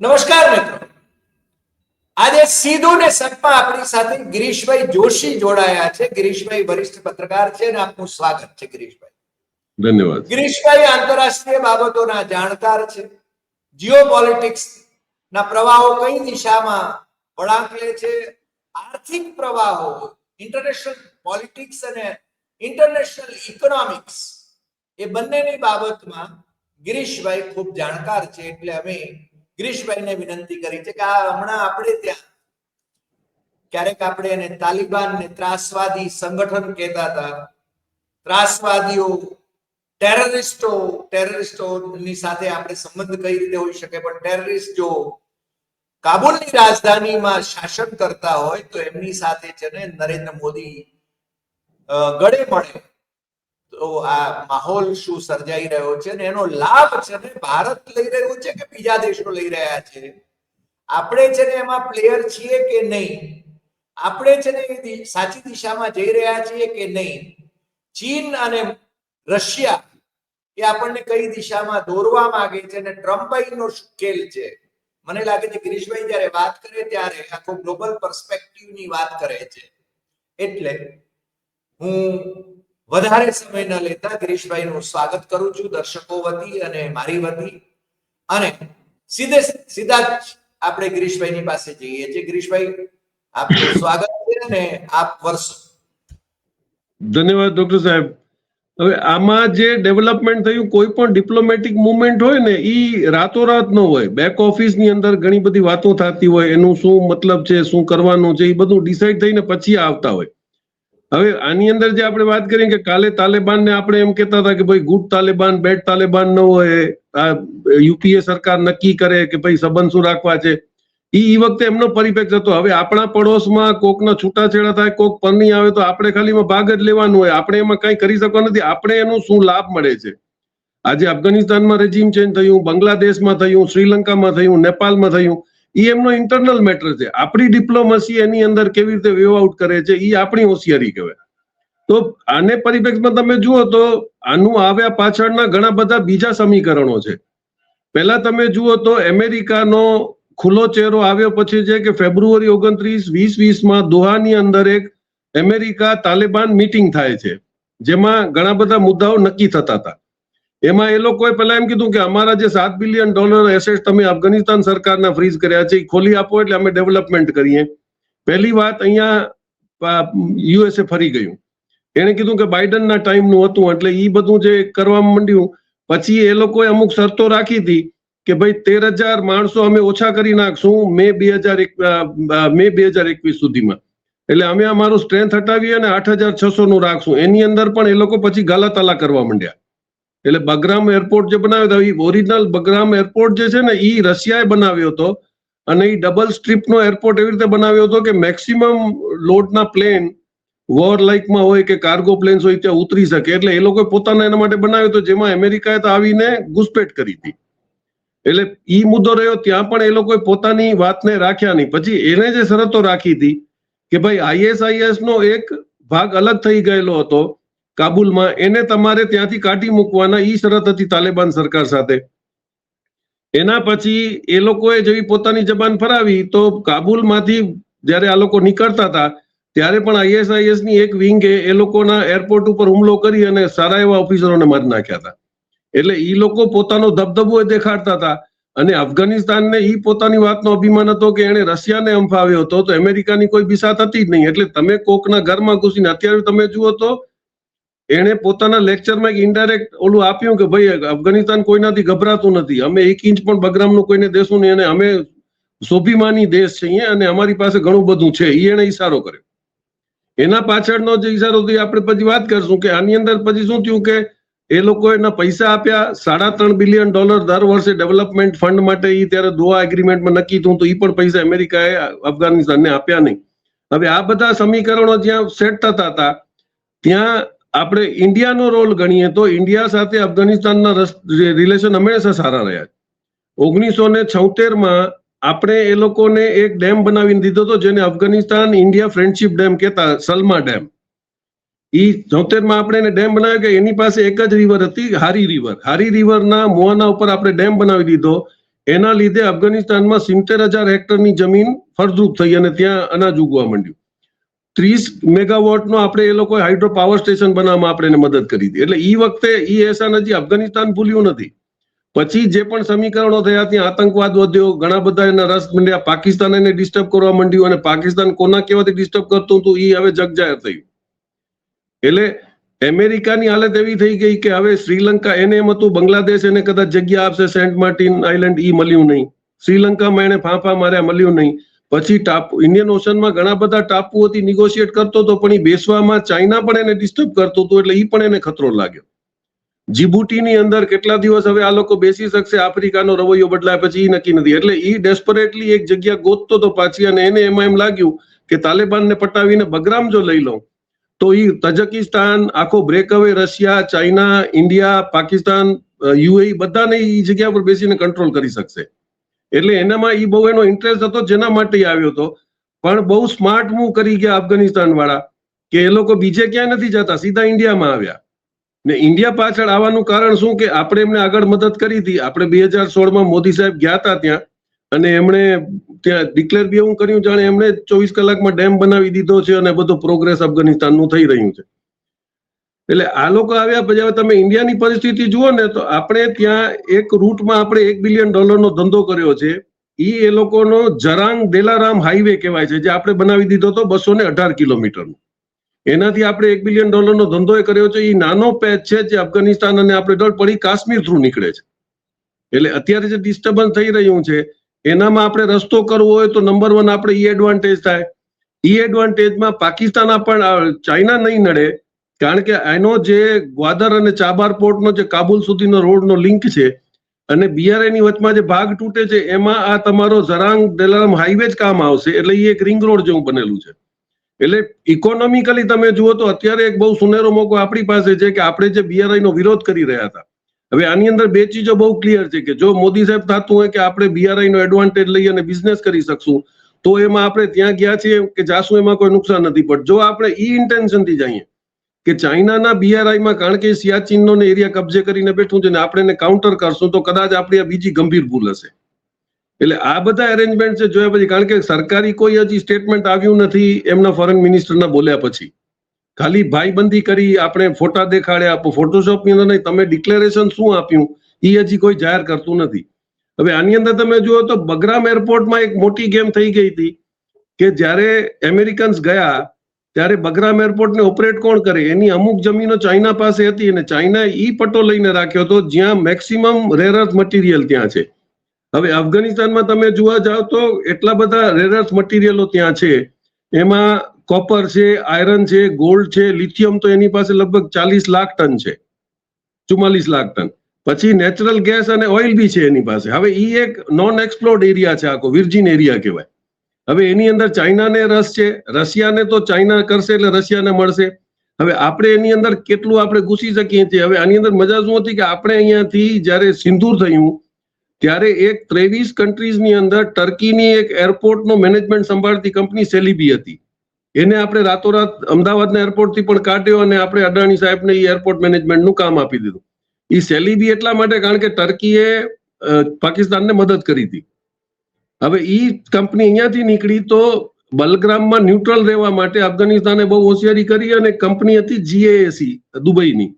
નમસ્કાર મિત્રો. આજે સીધું ને સટમાં આપણી સાથે ગિરીશભાઈ જોશી જોડાયા છે. ગિરીશભાઈ વરિષ્ઠ પત્રકાર છે અને આપનું સ્વાગત છે ગિરીશભાઈ. ધન્યવાદ. ગિરીશભાઈ આંતરરાષ્ટ્રીય બાબતોના જાણકાર છે. જીઓ પોલિટિક્સ ના પ્રવાહો કઈ દિશામાં વળાંક લે છે? આર્થિક પ્રવાહો ઇન્ટરનેશનલ પોલિટિક્સ અને ઇન્ટરનેશનલ ઇકોનોમિક્સ એ બંનેની બાબતમાં ગિરીશભાઈ ખૂબ જાણકાર છે. એટલે અમે ગિરીશભાઈને વિનંતી કરી છે કે આ હમણાં આપણે ત્યાં ક્યારેક આપણે એને તાલિબાન ને ત્રાસવાદી સંગઠન કહેતા હતા. ત્રાસવાદીઓ, ટેરરિસ્ટો, ટેરરિસ્ટોની સાથે આપણે સંબંધ કઈ રીતે હોઈ શકે? પણ ટેરરિસ્ટ જો કાબુલની રાજધાનીમાં શાસન કરતા હોય તો એમની સાથે છે ને નરેન્દ્ર મોદી ગળે મળે. તો આ માહોલ શું સર્જાઈ રહ્યો છે ને એનો લાભ છે ને ભારત લઈ રહ્યું છે કે બીજા દેશો લઈ રહ્યા છે? આપણે છે ને એમાં પ્લેયર છીએ કે નહીં? આપણે છે ને સાચી દિશામાં જઈ રહ્યા છીએ કે નહીં? ચીન અને રશિયા એ આપણને કઈ દિશામાં દોરવા માંગે છે અને ટ્રમ્પનો ખેલ છે? મને લાગે છે ગિરીશભાઈ જ્યારે વાત કરે ત્યારે આખો ગ્લોબલ પર્સપેક્ટિવની વાત કરે છે. એટલે હું વધારે સમય ન લેતા ગિરીશભાઈનું સ્વાગત કરું છું, દર્શકો વતી અને મારી વતી. અને સીધે સીધા જ આપણે ગિરીશભાઈની પાસે જઈએ છીએ. ગિરીશભાઈ, આપનું સ્વાગત છે અને આપ વર્ષો ધન્યવાદ, ડોક્ટર સાહેબ. હવે આમાં જે ડેવલપમેન્ટ થયું, કોઈ પણ ડિપ્લોમેટિક મુવમેન્ટ હોય ને એ રાતોરાત ન હોય. બેક ઓફિસની અંદર ઘણી બધી વાતો થતી હોય, એનું શું મતલબ છે, શું કરવાનું છે એ બધું ડિસાઈડ થઈને પછી આવતા હોય. હવે આની અંદર જે આપણે વાત કરીએ કે કાલે તાલિબાન ને આપણે એમ કહેતા હતા કે ભાઈ ગુડ તાલિબાન બેડ તાલિબાન ન હોય, આ યુપીએ સરકાર નક્કી કરે કે ભાઈ સંબંધ શું રાખવા છે. ઈ વખતે એમનો પરિપ્રેક્ષ હતો. હવે આપણા પડોશમાં કોકના છૂટાછેડા થાય, કોક પરની આવે તો આપણે ખાલી એમાં ભાગ જ લેવાનું હોય. આપણે એમાં કઈ કરી શકવા નથી. આપણે એનું શું લાભ મળે છે? આજે અફઘાનિસ્તાનમાં રેજીમ ચેન્જ થયું, બાંગ્લાદેશમાં થયું, શ્રીલંકામાં થયું નેપાળમાં થયું. ઈ એમનો ઇન્ટરનલ મેટર છે. આપણી ડિપ્લોમસી એની અંદર કેવી રીતે વેવ આઉટ કરે છે એ આપણી હોશિયારી કહેવાય. તો આને પરિપ્રેક્ષમાં તમે જુઓ તો આનું આવ્યા પાછળના ઘણા બધા બીજા સમીકરણો છે. પહેલા તમે જુઓ તો અમેરિકાનો ખુલ્લો ચહેરો આવ્યો પછી છે કે ફેબ્રુઆરી ઓગણત્રીસ વીસ વીસમાં દોહાની અંદર એક અમેરિકા તાલિબાન મીટિંગ થાય છે, જેમાં ઘણા બધા મુદ્દાઓ નક્કી થતા હતા. એમાં એ લોકોએ પહેલા એમ કીધું કે અમારા જે સાત બિલિયન ડોલર એસેટ તમે અફઘાનિસ્તાન સરકારના ફ્રીઝ કર્યા છે એ ખોલી આપો એટલે અમે ડેવલપમેન્ટ કરીએ. પહેલી વાત અહીંયા યુએસએ ફરી ગયું. એણે કીધું કે બાઇડનના ટાઈમનું હતું એટલે એ બધું જે કરવા માંડ્યું, પછી એ લોકોએ અમુક શરતો રાખી હતી કે ભાઈ તેર હજાર માણસો અમે ઓછા કરી નાખશું મે બે હજાર એક મે બે હજાર એકવીસ સુધીમાં. એટલે અમે અમારું સ્ટ્રેન્થ હટાવીએ અને આઠ હજાર છસો નું રાખશું. એની અંદર પણ એ લોકો પછી ગાલાતાલા કરવા માંડ્યા. એટલે બગ્રામ એરપોર્ટ જે બનાવ્યો હતો એ ઓરિજિનલ બગ્રામ એરપોર્ટ જે છે ને એ રશિયાએ બનાવ્યો હતો. અને એ ડબલ સ્ટ્રીપનો એરપોર્ટ એવી રીતે બનાવ્યો હતો કે મેક્સિમમ લોડના પ્લેન વોર લાઇકમાં હોય કે કાર્ગો પ્લેન્સ હોય ત્યાં ઉતરી શકે. એટલે એ લોકોએ પોતાના એના માટે બનાવ્યો હતો, જેમાં અમેરિકાએ તો આવીને ઘુસપેટ કરી હતી. એટલે ઈ મુદ્દો રહ્યો, ત્યાં પણ એ લોકોએ પોતાની વાતને રાખ્યા નહીં. પછી એને જે શરતો રાખી હતી કે ભાઈ આઈએસઆઈએસ નો એક ભાગ અલગ થઈ ગયેલો હતો. કાબુલમાં એને તમારે ત્યાંથી કાઢી મૂકવાના ઈ શરત હતી તાલિબાન સરકાર સાથે. એના પછી એ લોકોએ જેવી પોતાની જબાન ફરાવી, તો કાબુલમાંથી જ્યારે આ લોકો નીકળતા હતા, ત્યારે પણ આઈએસઆઈએસની એક વિંગે એ લોકોના એરપોર્ટ ઉપર હુમલો કરી અને સારા એવા ઓફિસરોને મારી નાખ્યા હતા. એટલે એ લોકો પોતાનો ધબધબો એ દેખાડતા હતા અને અફઘાનિસ્તાનને એ પોતાની વાતનો અભિમાન હતો કે એને રશિયાને અંફાવ્યો હતો, તો અમેરિકાની કોઈ બિસાત હતી જ નહીં. એટલે તમે કોકના ઘરમાં ઘૂસીને, અત્યારે તમે જુઓ તો એણે પોતાના લેક્ચરમાં એક ઇનડાયરેક્ટ ઓલું આપ્યું કે ભાઈ, અફઘાનિસ્તાન કોઈનાથી ગભરાતું નથી. અમે એક ઇંચ પણ બગ્રામનું કોઈને દેશું નહીં અને અમે સ્વાભિમાની દેશ છીએ અને અમારી પાસે ઘણું બધું છે. એ એને ઈશારો કર્યો. એના પાછળનો જે ઈશારો હતો આપણે પછી વાત કરશું કે આની અંદર પછી શું થયું કે એ લોકો એના પૈસા આપ્યા, સાડા ત્રણ બિલિયન ડોલર દર વર્ષે ડેવલપમેન્ટ ફંડ માટે એ ત્યારે દોહા એગ્રીમેન્ટમાં નક્કી થયું તો એ પણ પૈસા અમેરિકાએ અફઘાનિસ્તાનને આપ્યા નહીં. હવે આ બધા સમીકરણો જ્યાં સેટ થતા હતા, ત્યાં આપણે ઇન્ડિયાનો રોલ ગણીએ તો ઇન્ડિયા સાથે અફઘાનિસ્તાનના રિલેશન હંમેશા સારા રહ્યા ઓગણીસો ને છોતેરમાં આપણે એ લોકોને એક ડેમ બનાવીને દીધો હતો જેને અફઘાનિસ્તાન ઇન્ડિયા ફ્રેન્ડશિપ ડેમ કહેતા સલમા ડેમ. ઈ ચોતેરમાં આપણે એને ડેમ બનાવ્યો કે એની પાસે એક જ રિવર હતી, હારી રિવર હારી રિવરના મોહના ઉપર આપણે ડેમ બનાવી દીધો. એના લીધે અફઘાનિસ્તાનમાં સિત્તેર હજાર હેક્ટરની જમીન ફળદ્રુપ થઈ અને ત્યાં અનાજ ઉગવા માંડ્યું. ત્રીસ મેગાવોટનો આપણે એ લોકો હાઇડ્રો પાવર સ્ટેશન બનાવવામાં આપણે એને મદદ કરી હતી. એટલે એ વખતે એ એહસાન હજી અફઘાનિસ્તાન ભૂલ્યું નથી. પછી જે પણ સમીકરણો થયા ત્યાં આતંકવાદ વધ્યો, ઘણા બધા એના રસ મંડ્યા, પાકિસ્તાન એને ડિસ્ટર્બ કરવા માંડ્યું અને પાકિસ્તાન કોના કેવાથી ડિસ્ટર્બ કરતું હતું એ હવે જગજાહેર થયું. એટલે અમેરિકાની હાલત એવી થઈ ગઈ કે હવે શ્રીલંકા એને એમ હતું, બાંગ્લાદેશ એને કદાચ જગ્યા આપશે, સેન્ટ માર્ટિન આઇલેન્ડ ઈ મળ્યું નહીં. શ્રીલંકામાં એને ફાંફા માર્યા, મળ્યું નહીં. પછી ટાપુ ઇન્ડિયન ઓશનમાં ઘણા બધા ટાપુઓથી નિગોશિએટ કરતો હતો, પણ એ બેસવામાં ચાઇના પણ એને ડિસ્ટર્બ કરતો હતો એટલે એ પણ એને ખતરો લાગ્યો. જીબુટીની અંદર કેટલા દિવસ હવે આ લોકો બેસી શકશે? આફ્રિકાનો રવૈયો બદલાય પછી એ નક્કી નથી. એટલે એ ડેસ્પરેટલી એક જગ્યા ગોતતો હતો પાછી અને એને એમાં એમ લાગ્યું કે તાલિબાનને પટાવીને બગરામ જો લઈ લઉં, તો એ તજકિસ્તાન, આખો breakaway Russia, China, India, Pakistan UAE બધાને એ જગ્યા પર બેસીને કંટ્રોલ કરી શકશે. એટલે એનામાં એ બહુ એનો ઇન્ટરેસ્ટ હતો જેના માટે આવ્યો હતો. પણ બહુ સ્માર્ટ મૂવ કરી ગયા અફઘાનિસ્તાન વાળા કે એ લોકો બીજે ક્યાંય નથી જતા, સીધા ઇન્ડિયામાં આવ્યા. ને ઇન્ડિયા પાછળ આવવાનું કારણ શું કે આપણે એમને આગળ મદદ કરી હતી. આપણે બે હજાર સોળમાં મોદી સાહેબ ગયા હતા ત્યાં અને એમણે ત્યાં ડિક્લેર બી એવું કર્યું જાણે એમણે ચોવીસ કલાકમાં ડેમ બનાવી દીધો છે અને બધો પ્રોગ્રેસ અફઘાનિસ્તાનનું થઈ રહ્યું છે. એટલે આ લોકો આવ્યા પછી હવે તમે ઇન્ડિયાની પરિસ્થિતિ જુઓ ને તો આપણે ત્યાં એક રૂટમાં આપણે એક બિલિયન ડોલરનો ધંધો કર્યો છે. એ એ લોકોનો જરાંગ દેલારામ હાઈવે કહેવાય છે, જે આપણે બનાવી દીધો હતો બસો ને અઢાર કિલોમીટરનો. એનાથી આપણે એક બિલિયન ડોલરનો ધંધો એ કર્યો છે. એ નાનો પેચ છે જે અફઘાનિસ્તાન અને આપણે ડોલ પડી કાશ્મીર થ્રુ નીકળે છે. એટલે અત્યારે જે ડિસ્ટર્બન્સ થઈ રહ્યું છે, એનામાં આપણે રસ્તો કરવો હોય તો નંબર વન આપણે ઈ એડવાન્ટેજ થાય. ઈ એડવાન્ટેજમાં પાકિસ્તાન પણ ચાઇના નહીં નડે. કારણ કે એનો જે ગ્વાદર અને ચાબાર પોર્ટનો જે કાબુલ સુધીનો રોડનો લિંક છે અને બીઆરઆઈની વચમાં જે ભાગ તૂટે છે, એમાં આ તમારો ઝરાંગ દેલારામ હાઈવે જ કામ આવશે. એટલે એ એક રિંગ રોડ જેવું બનેલું છે. એટલે ઇકોનોમિકલી તમે જુઓ તો અત્યારે એક બહુ સુનેરો મોકો આપણી પાસે છે કે આપણે જે બીઆરઆઈ નો વિરોધ કરી રહ્યા હતા. હવે આની અંદર બે ચીજો બહુ ક્લિયર છે કે જો મોદી સાહેબ થતું હોય કે આપણે બીઆરઆઈ નો એડવાન્ટેજ લઈ અને બિઝનેસ કરી શકશું, તો એમાં આપણે ત્યાં ગયા છીએ કે જાશું એમાં કોઈ નુકસાન નથી. પણ જો આપણે ઈ ઇન્ટેન્શનથી જઈએ કે ચાઇનાના બીઆરઆઈમાં કારણ કે સિયાચીનનો એરિયા કબજે કરીને બેઠું છે ને આપણે કાઉન્ટર કરશું તો કદાચ આપણી આ બીજી ગંભીર ભૂલ હશે. એટલે આ બધા અરેન્જમેન્ટ છે જોયા પછી કારણ કે સરકારી કોઈ હજી સ્ટેટમેન્ટ આવ્યું નથી એમના ફોરેન મિનિસ્ટરના બોલ્યા પછી. ખાલી ભાઈબંધી કરી આપણે ફોટા દેખાડ્યા ફોટોશોપની અંદર નહીં, તમે ડિક્લેરેશન શું આપ્યું? એ હજી કોઈ જાહેર કરતું નથી. હવે આની અંદર તમે જુઓ તો બગરામ એરપોર્ટમાં એક મોટી ગેમ થઈ ગઈ હતી કે જ્યારે અમેરિકન્સ ગયા ત્યારે બગરામ એરપોર્ટને ઓપરેટ કોણ કરે? એની અમુક જમીનો ચાઇના પાસે હતી અને ચાઇના ઈ પટ્ટો લઈને રાખ્યો હતો જ્યાં મેક્સિમમ રેરર્થ મટીરિયલ ત્યાં છે. હવે અફઘાનિસ્તાનમાં તમે જોવા જાઓ તો એટલા બધા રેરર્થ મટીરિયલો ત્યાં છે. એમાં કોપર છે આયરન છે ગોલ્ડ છે લિથિયમ તો એની પાસે લગભગ ચાલીસ લાખ ટન છે. ચુમ્માલીસ લાખ ટન. પછી નેચરલ ગેસ અને ઓઇલ બી છે એની પાસે. હવે ઈ એક નોન એક્સપ્લોર્ડ એરિયા છે આખો વિર્જિન એરિયા કહેવાય. હવે એની અંદર ચાઇનાને રસ છે, રશિયાને તો ચાઇના કરશે એટલે રશિયાને મળશે. હવે આપણે એની અંદર કેટલું આપણે ઘૂસી શકીએ છીએ? હવે આની અંદર મજા શું હતી કે આપણે અહીંયાથી જ્યારે સિંદૂર થયું, ત્યારે એક ત્રેવીસ કન્ટ્રીઝની અંદર ટર્કીની એક એરપોર્ટનો મેનેજમેન્ટ સંભાળતી કંપની સેલિબી હતી. એને આપણે રાતોરાત અમદાવાદના એરપોર્ટથી પણ કાઢ્યો અને આપણે અડાણી સાહેબને એ એરપોર્ટ મેનેજમેન્ટનું કામ આપી દીધું. એ સેલિબી એટલા માટે, કારણ કે ટર્કીએ પાકિસ્તાનને મદદ કરી હતી. હવે એ કંપની અહીંયાથી નીકળી તો બલગ્રામમાં ન્યુટ્રલ રહેવા માટે અફઘાનિસ્તાને બહુ હોશિયારી કરી અને કંપની હતી જીએએસી દુબઈની.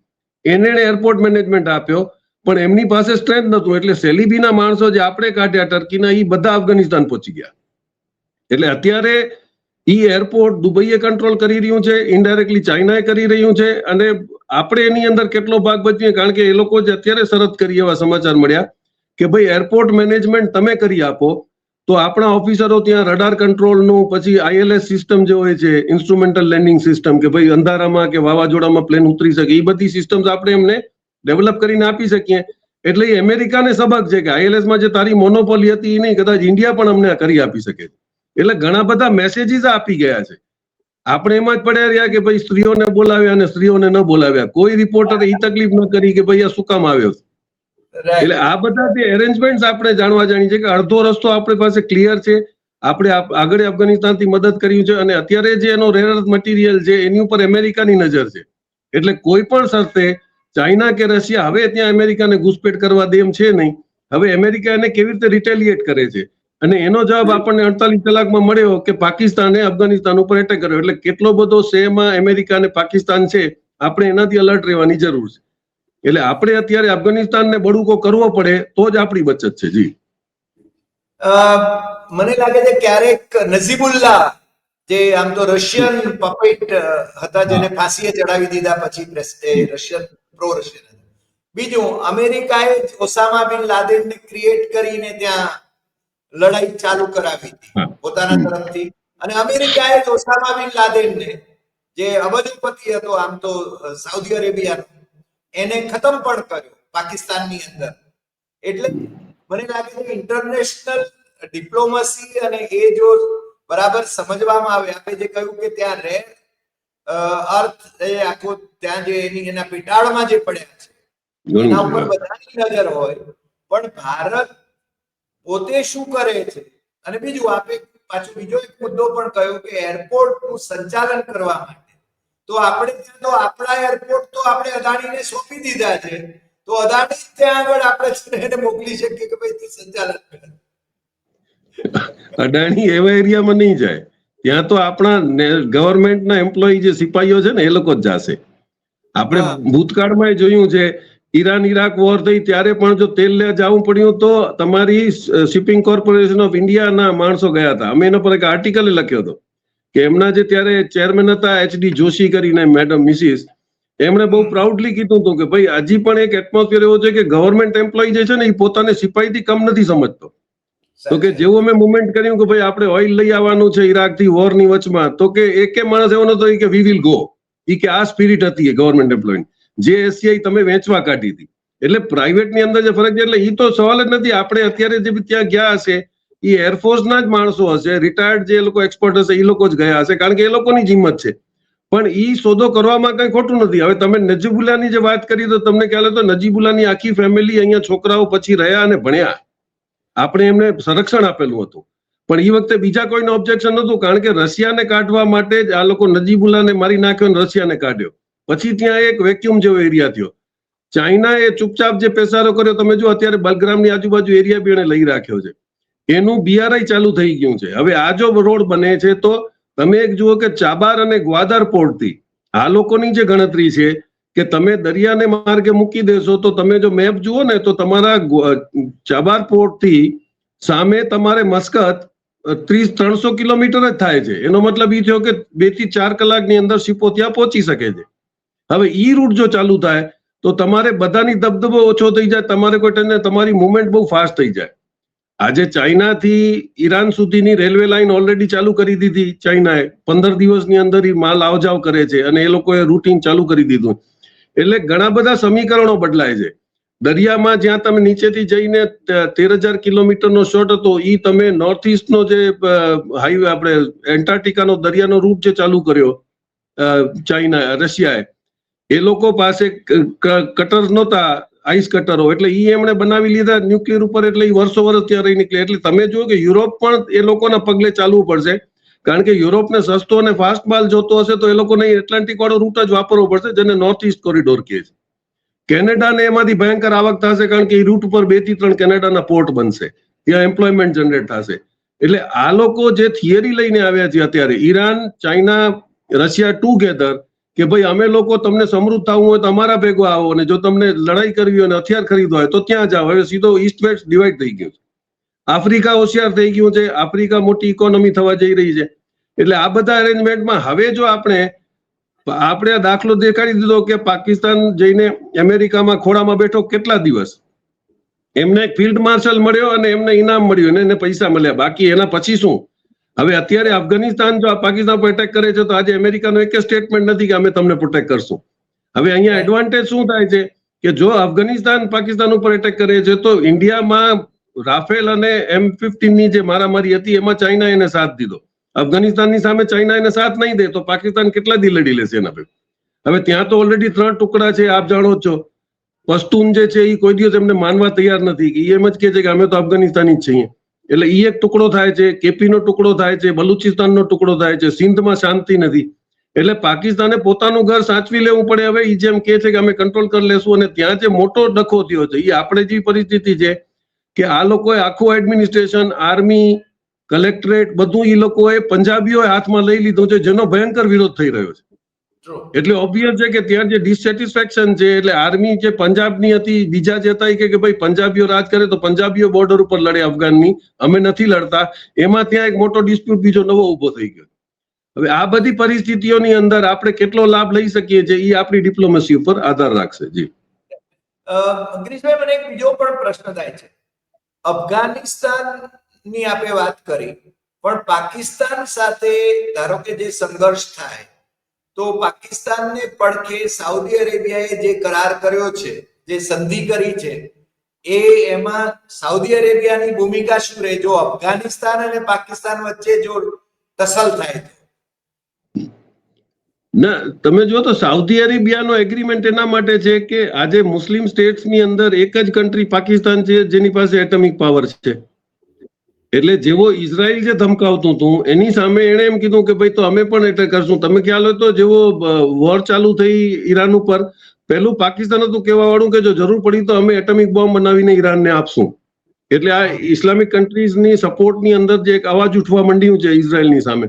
એને એરપોર્ટ મેનેજમેન્ટ આપ્યો, પણ એમની પાસે સ્ટ્રેન્થ નતું એટલે સેલિબીના માણસો જે આપણે કાઢ્યા ટર્કીના એ બધા અફઘાનિસ્તાન પહોંચી ગયા. એટલે અત્યારે ઈ એરપોર્ટ દુબઈએ કંટ્રોલ કરી રહ્યું છે ઇન્ડાયરેક્ટલી ચાઇનાએ કરી રહ્યું છે, અને આપણે એની અંદર કેટલો ભાગ બચીએ કારણ કે એ લોકો જે અત્યારે શરત કરી એવા સમાચાર મળ્યા કે ભાઈ એરપોર્ટ મેનેજમેન્ટ તમે કરી આપો તો આપણા ઓફિસરો ત્યાં રડાર કંટ્રોલનું પછી આઈએલએસ સિસ્ટમ જે હોય છે ઇન્સ્ટ્રુમેન્ટલ લેન્ડિંગ સિસ્ટમ કે ભાઈ અંધારામાં કે વાવાઝોડામાં પ્લેન ઉતરી શકે, એ બધી સિસ્ટમ્સ આપણે એમને ડેવલપ કરીને આપી શકીએ. એટલે એ અમેરિકાને સબક છે કે આઈએલએસમાં જે તારી મોનોપોલી હતી, એ નહીં, કદાચ ઇન્ડિયા પણ અમને કરી આપી શકે એટલે ઘણા બધા મેસેજીસ આપી ગયા છે. આપણે એમાં જ પડ્યા રહ્યા કે ભાઈ સ્ત્રીઓને બોલાવ્યા અને સ્ત્રીઓને ન બોલાવ્યા. કોઈ રિપોર્ટરે એ તકલીફ ન કરી કે ભાઈ આ શું કામ આવ્યો એટલે આ બધા જે એરેન્જમેન્ટ આપણે જાણવા જાણી છે કે અડધો રસ્તો આપણી પાસે ક્લિયર છે, આપણે આગળ અફઘાનિસ્તાનથી મદદ કર્યું છે અને અત્યારે જે એનો રેર મટીરિયલ છે, એની ઉપર અમેરિકાની નજર છે. એટલે કોઈ પણ શરતે ચાઇના કે રશિયા હવે ત્યાં અમેરિકાને ઘૂસપેટ કરવા દે એમ છે નહીં. હવે અમેરિકા એને કેવી રીતે રિટેલિએટ કરે છે? અને એનો જવાબ આપણને અડતાલીસ કલાકમાં મળ્યો કે પાકિસ્તાને અફઘાનિસ્તાન ઉપર એટેક કર્યો. એટલે કેટલો બધો શેમાં અમેરિકા અને પાકિસ્તાન છે, આપણે એનાથી અલર્ટ રહેવાની જરૂર છે. એટલે આપણે અત્યારે અફઘાનિસ્તાનને બળુકો કરવો પડે તો જ આપણી બચત છે જી. મને લાગે છે ક્યારેક નઝીબુલ્લા જે આમ તો રશિયન પપેટ હતા જેને ફાંસીએ ચડાવી દીધા પછી રશિયન પ્રો રશિયન બીજું અમેરિકાએ ઓસામા બિન લાદેનને ક્રિએટ કરીને ત્યાં લડાઈ ચાલુ કરાવી હતી પોતાના તરફથી. અને અમેરિકાએ ઓસામા બિન લાદેનને જે અબજપતિ હતો આમ તો સાઉદી અરેબિયાનો એને ખતમ પણ કર્યો પાકિસ્તાનની અંદર. એટલે મને લાગે છે ઇન્ટરનેશનલ ડિપ્લોમસી અને એ જો બરાબર સમજવામાં આવે આપણે જે કહ્યું કે ત્યાં રે અર્થ એ આખો ત્યાં જે એની એના પિટાળમાં જે પડ્યા છે એના ઉપર બધાની નજર હોય પણ ભારત પોતે શું કરે છે? અને બીજું આપે પાછું બીજો એક મુદ્દો પણ કહ્યો કે એરપોર્ટનું સંચાલન કરવા માટે. તો આપણે ત્યાં તો આપણા એરપોર્ટ તો આપણે અદાણીને સોંપી દીધા છે. તો અદાણી ત્યાં આગળ આપણે એને મોકલી શકીએ કે ભાઈ તું સંચાલન કરે અદાણી એવા એરિયામાં નહીં જાય. ત્યાં તો આપણા ગવર્મેન્ટના એમ્પ્લોય જે સિપાહીઓ છે ને એ લોકો જ જાશે. આપણે ભૂતકાળમાં જોયું છે ઈરાન ઈરાક વોર થઈ ત્યારે પણ જો તેલ લે જવું પડ્યું તો તમારી શિપિંગ કોર્પોરેશન ઓફ ઇન્ડિયાના માણસો ગયા હતા. અમે એના પર એક આર્ટિકલ લખ્યો હતો. કે એમના જે ત્યારે ચેરમેન હતા એચડી જોશી કરીને મેડમ મિસિસ એમણે બહુ પ્રાઉડલી કીધું હતું કે ભાઈ હજી પણ એક એટમોસ્ફિયર એવો છે કે ગવર્મેન્ટ એમ્પ્લોય જે છે ને એ પોતાને સિપાહીથી કમ નથી સમજતો. તો કે જેવું અમે મુવમેન્ટ કર્યું કે ભાઈ આપણે ઓઇલ લઈ આવવાનું છે ઈરાકથી થી વોરની વચમાં તો કે એકે માણસ એવો નતો કે વી વિલ ગો ઈ કે આ સ્પિરિટ હતી એ ગવર્મેન્ટ એમ્પ્લોય જે એસસીઆઈ તમે વેચવા કાઢી હતી. એટલે પ્રાઇવેટની અંદર જે ફરક છે એટલે એ તો સવાલ જ નથી. આપણે અત્યારે જે ત્યાં ગયા હશે એ એરફોર્સના જ માણસો હશે રિટાયર્ડ જે લોકો એક્સપર્ટ હશે એ લોકો જ ગયા હશે, કારણ કે એ લોકોની જીમત છે. પણ ઈ સોદો કરવામાં કઈ ખોટું નથી. હવે તમે નજીબુલાની જે વાત કરી, તો તમને ખ્યાલ હતો તો નજીબુલ્લાની આખી ફેમિલી અહીંયા છોકરાઓ પછી રહ્યા અને ભણ્યા. આપણે એમને સંરક્ષણ આપેલું હતું. પણ એ વખતે બીજા કોઈને ઓબ્જેક્શન નતું કારણ કે રશિયાને કાઢવા માટે જ આ લોકો નજીબુલાને મારી નાખ્યો અને રશિયાને કાઢ્યો. પછી ત્યાં એક વેક્યુમ જેવો એરિયા થયો. ચાઇના એ ચૂપચાપ જે પેસારો કર્યો, તમે જો અત્યારે બલગ્રામની આજુબાજુ એરિયા બી એને લઈ રાખ્યો છે. એનું બીઆરઆઈ ચાલુ થઈ ગયું છે. હવે આ જો રોડ બને છે તો તમે એક જુઓ કે ચાબાર અને ગ્વાદર પોર્ટથી આ લોકોની જે ગણતરી છે કે તમે દરિયાને માર્ગે મૂકી દેશો તો તમે જો મેપ જુઓ ને તો તમારા ચાબાર પોર્ટથી સામે તમારે મસ્કત ત્રીસ, ત્રણસો કિલોમીટર જ થાય છે. એનો મતલબ એ થયો કે બેથી ચાર કલાકની અંદર શિપો ત્યાં પહોંચી શકે છે. હવે ઈ રૂટ જો ચાલુ થાય તો તમારે બધાની દબદબો ઓછો થઈ જાય, તમારે કોઈ તમારી મુવમેન્ટ બહુ ફાસ્ટ થઈ જાય. આજે ચાઇનાથી ઈરાન સુધીની રેલવે લાઇન ઓલરેડી ચાલુ કરી દીધી ચાઇનાએ. પંદર દિવસની અંદર ઈ માલ આવજાવ કરે છે અને એ લોકોએ રૂટીન ચાલુ કરી દીધું. એટલે ઘણા બધા સમીકરણો બદલાય છે. દરિયામાં જ્યાં તમે નીચેથી જઈને તેર હજાર કિલોમીટરનો શોટ હતો એ તમે નોર્થ ઈસ્ટનો જે હાઈવે આપણે એન્ટાર્ટિકાનો દરિયાનો રૂટ જે ચાલુ કર્યો ચાઇના, રશિયાએ, એ લોકો પાસે કટર નહોતા આઈસ કટરો એટલે ઈ એમણે બનાવી લીધા ન્યુક્લિયર ઉપર. એટલે ઈ વર્ષો વર્ષ ત્યાં રહી નીકળે. એટલે તમે જો કે યુરોપ પણ એ લોકોના પગલે ચાલવું પડશે. કારણ કે યુરોપને સસ્તો અને ફાસ્ટ માલ જોતો હશે તો એ લોકોને એટલાન્ટિક વાળો રૂટ જ વાપરવો પડશે, જેને નોર્થ ઇસ્ટ કોરિડોર કહે છે. કેનેડાને એમાંથી ભયંકર આવક થશે કારણ કે એ રૂટ ઉપર બેથી ત્રણ કેનેડાના પોર્ટ બનશે. ત્યાં એમ્પ્લોયમેન્ટ જનરેટ થશે. એટલે આ લોકો જે થિયરી લઈને આવ્યા છે અત્યારે, ઈરાન, ચાઇના, રશિયા ટુગેધર કે ભાઈ અમે લોકો તમને સમૃદ્ધ થવું હોય તો અમારા ભેગો આવો અને જો તમને લડાઈ કરવી હોય અને હથિયાર ખરીદવા હોય તો ત્યાં જાઓ. હવે સીધો ઈસ્ટ વેસ્ટ ડિવાઈડ થઈ ગયો છે. આફ્રિકા હોશિયાર થઈ ગયું છે. આફ્રિકા મોટી ઇકોનોમી થવા જઈ રહી છે. એટલે આ બધા અરેન્જમેન્ટમાં હવે જો આપણે આપણે દાખલો દેખાડી દીધો કે પાકિસ્તાન જઈને અમેરિકામાં ખોળામાં બેઠો કેટલા દિવસ? એમને ફિલ્ડ માર્શલ મળ્યો અને એમને ઇનામ મળ્યું અને એને પૈસા મળ્યા. બાકી એના પછી શું? હવે અત્યારે અફઘાનિસ્તાન જો આ પાકિસ્તાન પર એટેક કરે છે તો આજે અમેરિકાનો એક સ્ટેટમેન્ટ નથી કે અમે તમને પ્રોટેક્ટ કરશું. હવે અહીંયા એડવાન્ટેજ શું થાય છે? કે જો અફઘાનિસ્તાન પાકિસ્તાન ઉપર એટેક કરે છે તો ઇન્ડિયામાં રાફેલ અને એમ ની જે મારામારી હતી એમાં ચાઇના એને સાથ દીધો. અફઘાનિસ્તાનની સામે ચાઇના એને સાથ નહીં દે તો પાકિસ્તાન કેટલા દી લડી લેશે એના પર? હવે ત્યાં તો ઓલરેડી ત્રણ ટુકડા છે આપ જાણો જ છો. પશ્તુન જે છે એ કોઈ દિવસ એમને માનવા તૈયાર નથી. કે એમ જ કે છે કે અમે તો અફઘાનિસ્તાની જ છીએ. એટલે એ એક ટુકડો થાય છે, કેપીનો ટુકડો થાય છે, બલુચિસ્તાનનો ટુકડો થાય છે, સિંધમાં શાંતિ નથી એટલે પાકિસ્તાને પોતાનું ઘર સાચવી લેવું પડે હવે એ જેમ કે છે કે અમે કંટ્રોલ કરી લેશું અને ત્યાં જે મોટો ડખો થયો છે એ આપણે જે પરિસ્થિતિ છે કે આ લોકોએ આખું એડમિનિસ્ટ્રેશન આર્મી કલેક્ટરેટ બધું એ લોકોએ પંજાબીઓએ હાથમાં લઈ લીધું છે, જેનો ભયંકર વિરોધ થઈ રહ્યો છે. એટલે ઓબ્વિયસ છે કે ત્યાં જે ડિસેટિસ્ફેક્શન છે એટલે આર્મી જે પંજાબની હતી બીજા જે હતા કે ભાઈ પંજાબીઓ રાજ કરે તો પંજાબીઓ બોર્ડર ઉપર લડે અફઘાનની. અમે નથી લડતા. એમાં ત્યાં એક મોટો ડિસ્પ્યુટ બીજો નવો ઊભો થઈ ગયો. હવે આ બધી પરિસ્થિતિઓની અંદર આપણે કેટલો લાભ લઈ શકીએ છીએ એ આપણી ડિપ્લોમસી ઉપર આધાર રાખશે. જી. ગિરીશભાઈ મને એક બીજો પણ પ્રશ્ન થાય છે. અફઘાનિસ્તાનની આપણે વાત કરી પણ પાકિસ્તાન સાથે ધારો કે જે સંઘર્ષ થાય તો પાકિસ્તાનને પડખે સાઉદી અરેબિયાએ જે કરાર કર્યો છે, જે સંધિ કરી છે, એ એમાં સાઉદી અરેબિયાની ભૂમિકા શું રહે? જો અફઘાનિસ્તાન અને પાકિસ્તાન વચ્ચે જો તસલ થાય તો? ના, તમે જો તો સાઉદી અરેબિયાનો એગ્રીમેન્ટ એના માટે છે કે આજે મુસ્લિમ સ્ટેટ્સની અંદર એક જ કન્ટ્રી પાકિસ્તાન છે, જેની પાસે એટમિક પાવર છે. એટલે જેવો ઇઝરાયલ જે ધમકાવતું હતું, એની સામે એણે એમ કીધું કે ભાઈ તો અમે પણ એટલે કરશું. તમે ખ્યાલ હોય તો જેવો વોર ચાલુ થઈ ઈરાન ઉપર, પહેલું પાકિસ્તાન હતું કહેવા વાળું કે જો જરૂર પડી તો અમે એટમિક બોમ્બ બનાવીને ઈરાનને આપશું. એટલે આ ઇસ્લામિક કન્ટ્રીઝની સપોર્ટની અંદર જે એક અવાજ ઉઠવા માંડ્યું છે ઇઝરાયલની સામે.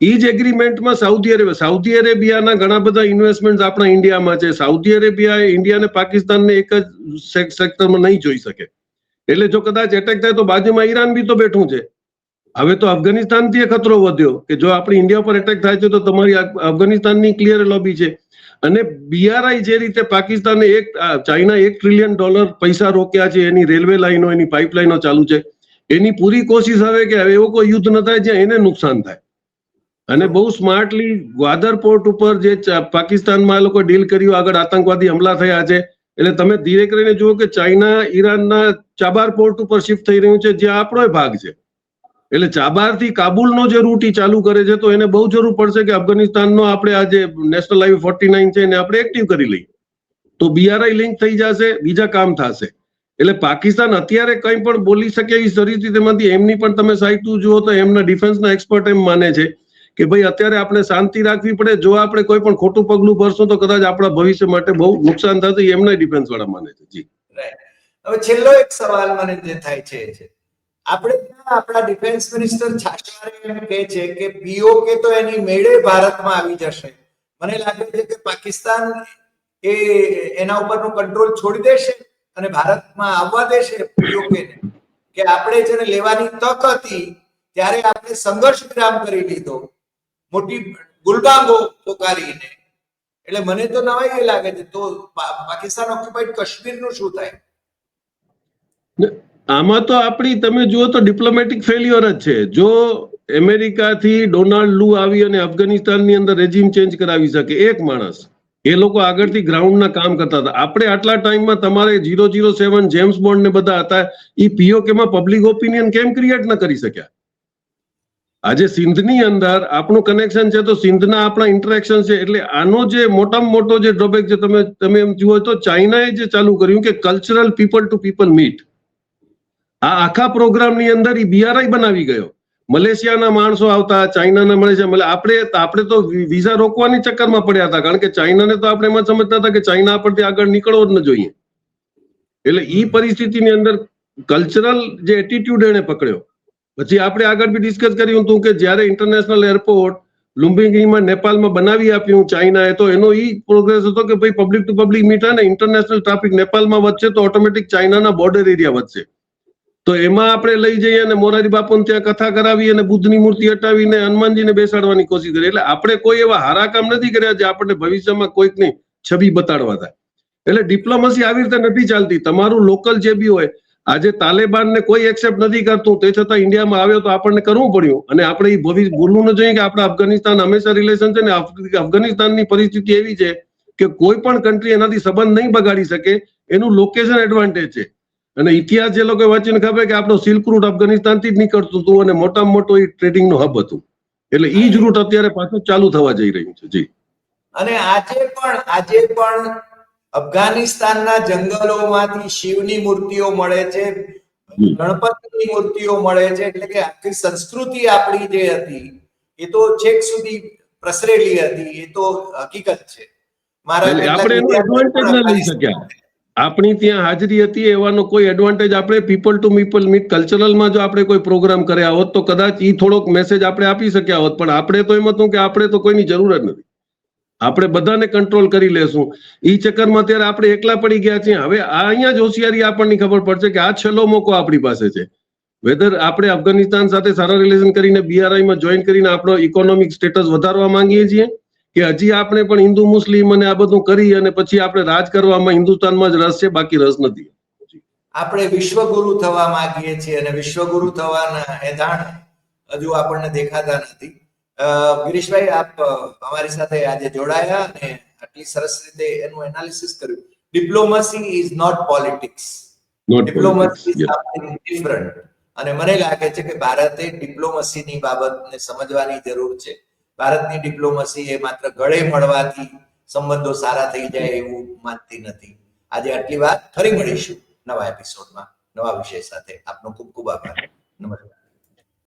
એ જ એગ્રીમેન્ટમાં સાઉદી અરેબિયા, સાઉદી અરેબિયાના ઘણા બધા ઇન્વેસ્ટમેન્ટ આપણા ઇન્ડિયામાં છે. સાઉદી અરેબિયા ઇન્ડિયા અને પાકિસ્તાનને એક જ સેક્ટરમાં નહીં જોઈ શકે. એટલે જો કદાચ એટેક થાય તો બાજુમાં ઈરાન બી તો બેઠું છે. હવે તો અફઘાનિસ્તાનથી ખતરો વધ્યો કે જો આપણી ઇન્ડિયા પર એટેક થાય છે તો તમારી અફ- અફઘાનિસ્તાનની ક્લિયર લોબી છે. અને બીઆરઆઈ જે રીતે પાકિસ્તાને એક ચાઇના એક ટ્રિલિયન ડોલર પૈસા રોક્યા છે, એની રેલવે લાઈનો, એની પાઇપલાઈનો ચાલુ છે, એની પૂરી કોશિશ હવે કે હવે એવો કોઈ યુદ્ધ ન થાય જ્યાં એને નુકસાન થાય. અને બહુ સ્માર્ટલી ગ્વાદર પોર્ટ ઉપર જે પાકિસ્તાનમાં એ લોકો ડીલ કર્યું, આગળ આતંકવાદી હમલા થયા છે એટલે તમે ધીરે કરીને જુઓ કે ચાઇના, ઈરાનના ચાબાર પોર્ટ ઉપર શિફ્ટ થઈ રહ્યું છે, જે આપણો ભાગ છે. એટલે ચાબારથી કાબુલનો જે રૂટ ચાલુ કરે છે, તો એને બહુ જરૂર પડશે કે અફઘાનિસ્તાનનો આપણે આ જે નેશનલ હાઈવે ફોર્ટી નાઇન છે, એને આપણે એક્ટિવ કરી લઈએ. તો બીઆરઆઈ લિંક થઈ જશે, બીજા કામ થશે. એટલે પાકિસ્તાન અત્યારે કંઈ પણ બોલી શકે એવી પરિસ્થિતિમાંથી એમની પણ તમે સાહિત્ય જુઓ તો એમના ડિફેન્સના એક્સપર્ટ એમ માને છે કે ભાઈ અત્યારે આપણે શાંતિ રાખવી પડે, જો આપણે કોઈ પણ ખોટું પગલું ભરશું તો કદાચ આપણા ભવિષ્ય માટે બહુ નુકસાન થશે એમના ડિફેન્સ વાળા માને છે. જી. હવે છેલ્લો એક સવાલ મને જે થાય છે આપણે આપણા ડિફેન્સ મિનિસ્ટર છાશવારે કહે છે કે પીઓકે તો એની મેળે ભારતમાં આવી જશે. મને લાગે છે કે પાકિસ્તાન એ એના ઉપરનો કંટ્રોલ છોડી દેશે અને ભારતમાં આવવા દેશે પીઓકે કે આપણે જેને લેવાની તક હતી, ત્યારે આપણે સંઘર્ષ વિરામ કરી લીધો. મોટી ગુલબાંગો પોકારીને એટલે મને તો નવાઈ લાગે છે, તો પાકિસ્તાન ઓક્યુપાઈડ કાશ્મીરનું શું થાય? આમાં તો આપણી, તમે જુઓ તો ડિપ્લોમેટિક ફેલ્યોર જ છે. જો અમેરિકાથી ડોનાલ્ડ લુ આવી અને અફઘાનિસ્તાનની અંદર રેજીમ ચેન્જ કરાવી શકે, એક માણસ, એ લોકો આગળથી ગ્રાઉન્ડના કામ કરતા હતા. આપણે આટલા ટાઈમમાં તમારે zero zero seven James Bond ને બધા હતા એ પીઓકેમાં પબ્લિક ઓપિનિયન કેમ ક્રિએટ ન કરી શક્યા? આજે સિંધની અંદર આપણું કનેક્શન છે તો સિંધના આપણા ઇન્ટરેક્શન છે. એટલે આનો જે મોટામાં મોટો જે ડ્રોબેક છે, તમે તમે એમ જુઓ તો ચાઇનાએ જે ચાલુ કર્યું કે cultural people to people meet આ આખા પ્રોગ્રામની અંદર એ બીઆરઆઈ બનાવી ગયો. મલેશિયાના માણસો આવતા, ચાઇનાના મલેશિયા મળે આપણે આપણે તો વિઝા રોકવાની ચક્કરમાં પડ્યા હતા, કારણ કે ચાઇનાને તો આપણે એમાં સમજતા હતા કે ચાઇના પરથી આગળ નીકળવો જ ન જોઈએ. એટલે એ પરિસ્થિતિની અંદર કલ્ચરલ જે એટીટ્યુડ એને પકડ્યો. પછી આપણે આગળ બી ડિસ્કસ કર્યું હતું કે જ્યારે ઇન્ટરનેશનલ એરપોર્ટ લુમ્બિંગીમાં નેપાલમાં બનાવી આપ્યું, ચાઇનાએ, તો એનો ઈ પ્રોગ્રેસ હતો કે ભાઈ પબ્લિક ટુ પબ્લિક મીટ ને ઇન્ટરનેશનલ ટ્રાફિક નેપાલમાં વધશે તો ઓટોમેટિક ચાઇનાના બોર્ડર એરિયા વધશે. તો એમાં આપણે લઈ જઈએ અને મોરારી બાપુને ત્યાં કથા કરાવી અને બુદ્ધની મૂર્તિ હટાવીને હનુમાનજીને બેસાડવાની કોશિશ કરી. એટલે આપણે કોઈ એવા હારા કામ નથી કર્યા જે આપણને ભવિષ્યમાં કોઈકની છબી બતાડવા થાય. એટલે ડિપ્લોમસી આવી રીતે નથી ચાલતી. તમારું લોકલ જે બી હોય આજે તાલિબાનને કોઈ એક્સેપ્ટ નથી કરતું, તે છતાં ઇન્ડિયામાં આવ્યો તો આપણને કરવું પડ્યું. અને આપણે એ ભવિષ્ય ભૂલવું ન જોઈએ કે આપણે અફઘાનિસ્તાન હંમેશા રિલેશન છે ને અફ- અફઘાનિસ્તાનની પરિસ્થિતિ એવી છે કે કોઈ પણ કન્ટ્રી એનાથી સંબંધ નહીં બગાડી શકે, એનું લોકેશન એડવાન્ટેજ છે. અને ઇતિહાસ જે લોકો વાંચીને ખબર કે આપણો સિલ્ક રૂટ અફઘાનિસ્તાનથી જ નીકળતું હતું અને મોટામાં મોટો એ ટ્રેડિંગનું હબ હતું. એટલે એ જ રૂટ અત્યારે પાછું ચાલુ થવા જઈ રહ્યું છે. જી. અને આજે પણ આજે પણ અફઘાનિસ્તાનના જંગલોમાંથી શિવની મૂર્તિઓ મળે છે ગણપતિની મૂર્તિઓ મળે છે એટલે કે આખી સંસ્કૃતિ આપણી જે હતી એ તો છેક સુધી પ્રસરેલી હતી એ તો હકીકત છે. મારા આપણે એનો advantage લઈ શક્યા. આપણી ત્યાં હાજરી હતી એવાનો કોઈ એડવાન્ટેજ આપણે પીપલ ટુ પીપલ મીટ કલ્ચરલમાં જો આપણે કોઈ પ્રોગ્રામ કર્યા હોત તો કદાચ એ થોડોક મેસેજ આપણે આપી શક્યા હોત પણ આપણે તો એમ હતું કે આપણે તો કોઈની જરૂર જ નથી. આપણે બધાને કંટ્રોલ કરી લેશું. એ ચક્કરમાં ત્યારે આપણે એકલા પડી ગયા છીએ. હવે આ અહીંયા જ હોશિયારી આપણને ખબર પડશે કે આ છેલ્લો મોકો આપણી પાસે છે. વેધર આપણે અફઘાનિસ્તાન સાથે સારા રિલેશન કરીને બીઆરઆઈમાં જોઈન કરીને આપણો ઇકોનોમિક સ્ટેટસ વધારવા માંગીએ છીએ કે હજી આપણે પણ હિન્દુ, મુસ્લિમ અને આ બધું કરી અને પછી આપણે રાજ કરવામાં હિન્દુસ્તાનમાં જ રસ છે, બાકી રસ નથી. આપણે વિશ્વગુરુ થવા માંગીએ છીએ અને વિશ્વગુરુ થવાના એધાણ હજુ આપણને દેખાતા નથી. ગિરીશભાઈ આપ અમારી સાથે આજે જોડાયા અને આટલી સરસ રીતે એનું એનાલિસિસ કર્યું. Diplomacy is not politics diplomacy is different અને મને લાગે છે કે ભારતે ડિપ્લોમસીની બાબતને સમજવાની જરૂર છે. ભારતની ડિપ્લોમસી એ માત્ર ગળે મળવાથી સંબંધો સારા થઈ જાય એવું માનતી નથી. આજે આટલી વાત ફરી મળીશું નવા એપિસોડમાં નવા વિષય સાથે આપનો ખૂબ ખૂબ આભાર. નમસ્કાર.